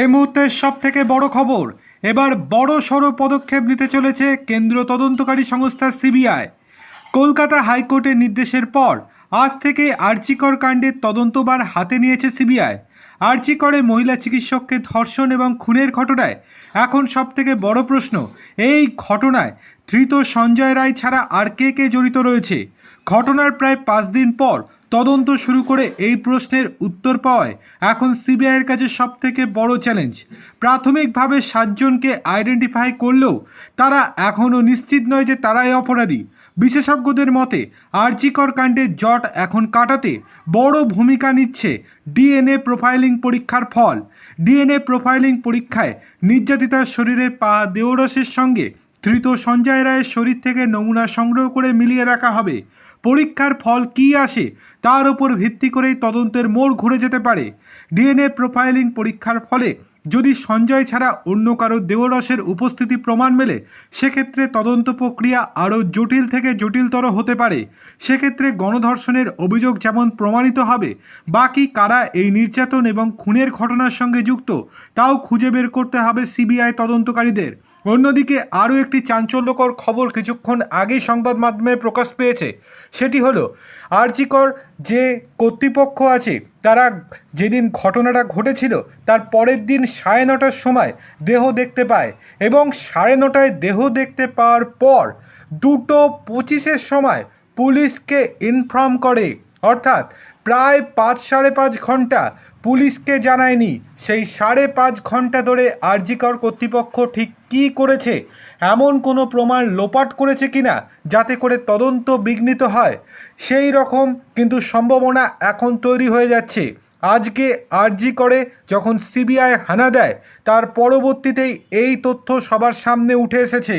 এই মুহূর্তে সব থেকে বড় খবর, এবার বড় সড়ো পদক্ষেপ নিতে চলেছে কেন্দ্র তদন্তকারী সংস্থা সিবিআই। কলকাতা হাইকোর্টের নির্দেশের পর আজ থেকে আর্চিকর কাণ্ডের তদন্তবার হাতে নিয়েছে সিবিআই। আর্চিকরে মহিলা চিকিৎসককে ধর্ষণ এবং খুনের ঘটনায়? এখন সব থেকে বড় প্রশ্ন, এই ঘটনায় ধৃত সঞ্জয় রায় ছাড়া আর কে কে জড়িত রয়েছে? ঘটনার প্রায় পাঁচ দিন পর তদন্ত শুরু করে এই প্রশ্নের উত্তর পাওয়ায় এখন সিবিআইয়ের কাছে সব থেকে বড় চ্যালেঞ্জ। প্রাথমিকভাবে সাতজনকে আইডেন্টিফাই করলেও তারা এখনও নিশ্চিত নয় যে তারাই অপরাধী। বিশেষজ্ঞদের মতে আর্জিকর কাণ্ডের জট এখন কাটাতে বড় ভূমিকা নিচ্ছে ডিএনএ প্রোফাইলিং পরীক্ষার ফল। ডিএনএ প্রোফাইলিং পরীক্ষায় নির্যাতিতার শরীরে পা দেওরসের সঙ্গে ধৃত সঞ্জয় রায়ের শরীর থেকে নমুনা সংগ্রহ করে মিলিয়ে রাখা হবে। পরীক্ষার ফল কি আসে তার উপর ভিত্তি করেই তদন্তের মোড় ঘুরে যেতে পারে। ডিএনএ প্রোফাইলিং পরীক্ষার ফলে যদি সঞ্জয় ছাড়া অন্য কারও দেহরসের উপস্থিতি প্রমাণ মেলে, সেক্ষেত্রে তদন্ত প্রক্রিয়া আরও জটিল থেকে জটিলতর হতে পারে। সেক্ষেত্রে গণধর্ষণের অভিযোগ যেমন প্রমাণিত হবে, বাকি কারা এই নির্যাতন এবং খুনের ঘটনার সঙ্গে যুক্ত, তাও খুঁজে বের করতে হবে সিবিআই তদন্তকারীদের। অন্যদিকে আরও একটি চাঞ্চল্যকর খবর কিছুক্ষণ আগেই সংবাদ মাধ্যমে প্রকাশ পেয়েছে, সেটি হলো, আরজিকর যে কর্তৃপক্ষ আছে তারা যেদিন ঘটনাটা ঘটেছিল, তার পরের দিন সাড়ে নটার সময় দেহ দেখতে পায় এবং সাড়ে নটায় দেহ দেখতে পাওয়ার পর দুটো পঁচিশের সময় পুলিশকে ইনফর্ম করে। অর্থাৎ প্রায় পাঁচ সাড়ে পাঁচ ঘণ্টা পুলিশকে জানায়নি। সেই সাড়ে পাঁচ ঘণ্টা ধরে আরজিকর কর্তৃপক্ষ ঠিক কী করেছে, এমন কোনো প্রমাণ লোপাট করেছে কিনা, যাতে করে তদন্ত বিঘ্নিত হয়, সেই রকম কিন্তু সম্ভাবনা এখন তৈরি হয়ে যাচ্ছে। আজকে আরজি করে যখন সিবিআই হানা দেয়, তার পরবর্তীতেই এই তথ্য সবার সামনে উঠে এসেছে।